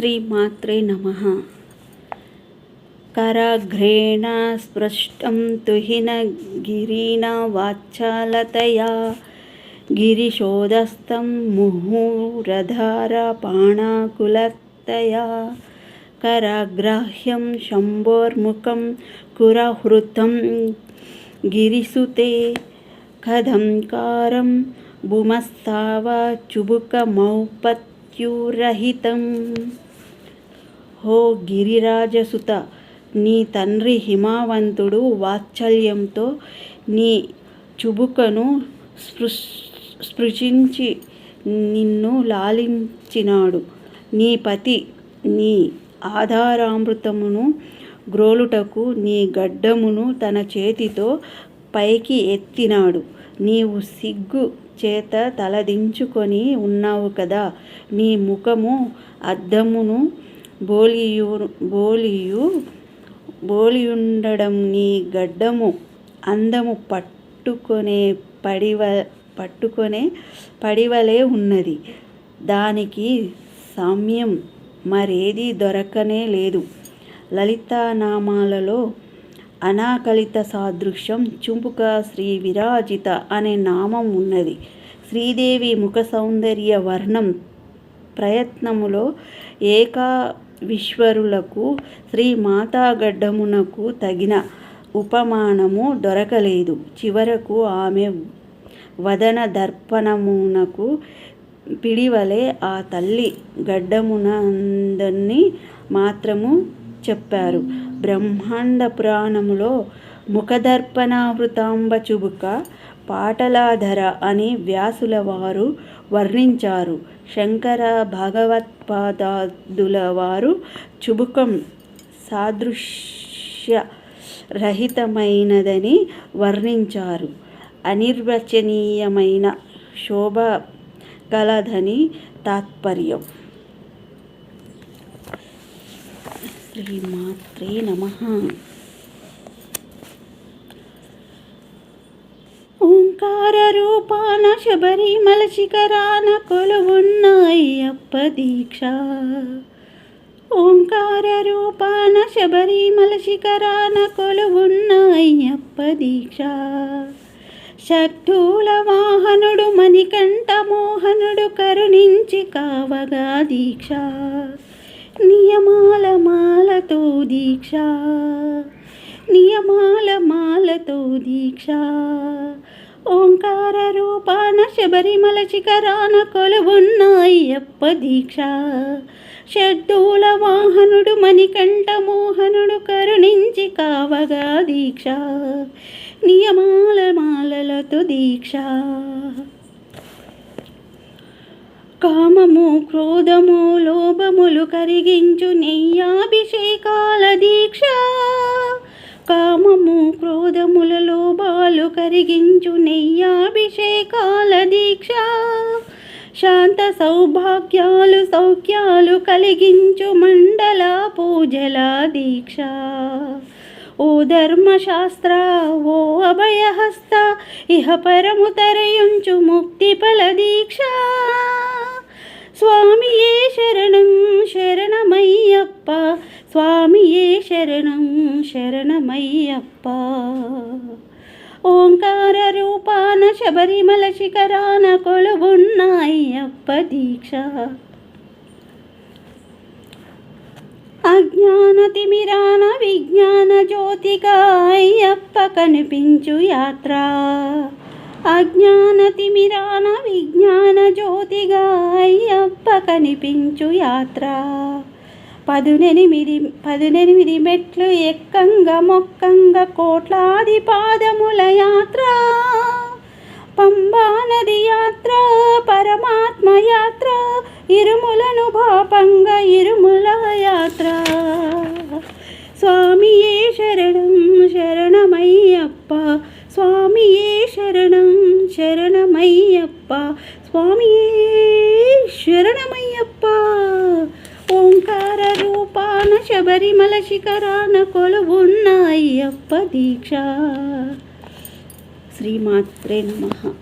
श्रीमात्रे नम। कराघ्रेण स्पृष्ट तु गिरी वाचालतया गिरीशोधस्थ मुहुरधारपाणाकुलतया। कराग्राह्यं शम्भोर्मुखं कुरहृतं गिरिसुते। कदङ्कारं भुमस्तावचुबुकमौपत्युरहितम् హో గిరిరాజసుత నీ తండ్రి హిమావంతుడు వాత్సల్యంతో నీ చుబుకను స్పృశ్ స్పృశించి నిన్ను లాలించినాడు. నీ పతి నీ ఆధారామృతమును గ్రోలుటకు నీ గడ్డమును తన చేతితో పైకి ఎత్తినాడు. నీవు సిగ్గు చేత తలదించుకొని ఉన్నావు కదా. నీ ముఖము అద్దమును బోలియు బోలియు బోలియుండడం నీ గడ్డము. అందము పట్టుకొనే పడివ పట్టుకొనే పడివలే ఉన్నది. దానికి సామ్యం మరేదీ దొరకనే లేదు. లలితానామాలలో అనాకలిత సాదృశ్యం చుంపుక శ్రీ విరాజిత అనే నామం ఉన్నది. శ్రీదేవి ముఖ సౌందర్య వర్ణం ప్రయత్నములో ఏకా విశ్వరులకు శ్రీ మాతాగడ్డమునకు తగిన ఉపమానము దొరకలేదు. చివరకు ఆమె వదన దర్పణమునకు పిడివలే ఆ తల్లి గడ్డమునందన్ని మాత్రము చెప్పారు. బ్రహ్మాండ పురాణములో ముఖదర్పణావృతాంబ చుబుక పాటలాధర అని వ్యాసుల వారు వర్ణించారు. శంకర భగవత్పాదాదుల వారు చుబుకం సాదృశ్య రహితమైనదని వర్ణించారు. అనిర్వచనీయమైన శోభ గలదని తాత్పర్యం. శ్రీమాత్రే నమ. ఓంకార రూపాన శబరిమల శిఖరాన కొలువున్నాయి అప్ప దీక్ష. ఓంకార రూపాన శబరిమల శిఖరాన కొలువున్నాయి అయ్యప్ప దీక్ష. శక్తుల వాహనుడు మణికంఠ మోహనుడు కరుణించి కావగా దీక్ష. నియమాల మాలతో దీక్ష. నియమాల మాలతో దీక్ష. ఓంకార రూపాన శబరిమల శిఖరాన కొలువున్న అయ్యప్ప దీక్ష. షడ్డూల వాహనుడు మణికంఠ మోహనుడు కరుణించి కావగా దీక్ష. నియమాల మాలలతో దీక్ష. కామము క్రోధము లోభములు కరిగించు నెయ్యాభిషేకాల దీక్ష. కామము క్రోధముల పాలు కరిగించు నెయ్యాభిషేకాల దీక్ష. శాంత సౌభాగ్యాలు సౌఖ్యాలు కలిగించు మండల పూజల దీక్ష. ఓ ధర్మశాస్త్ర ఓ అభయహస్త ఇహ పరము తరయుంచు ముక్తి ఫల దీక్ష. స్వామియే శరణం శరణమయ్యప్ప స్వామియే శరణం శరణమయ్యప్ప. ఓంకార రూపాన శబరిమల శిఖరాన కొలువున్న అయ్యప్ప దీక్ష అజ్ఞాన తిమిరాన విజ్ఞాన జ్యోతిగా అయ్యప్ప కనిపించు యాత్ర అజ్ఞాన తిమిరాన విజ్ఞాన జ్యోతిగా అయ్యప్ప కనిపించు యాత్ర పదునెనిమిది పదునెనిమిది మెట్లు ఎక్కంగా మొక్కంగా కోట్లాది పాదముల యాత్ర. పంబా నది యాత్ర పరమాత్మ యాత్ర ఇరుములను పాపంగా ఇరుముల యాత్ర. స్వామియే శరణం శరణమయ్యప్ప. స్వామియే శరణం శరణమయ్యప్ప. స్వామియే శరణమయ్యప్ప ఓంకార రూపాన శబరిమల శిఖరాన కొలువున్న అయ్యప్ప దీక్ష. శ్రీమాత్రే నమ.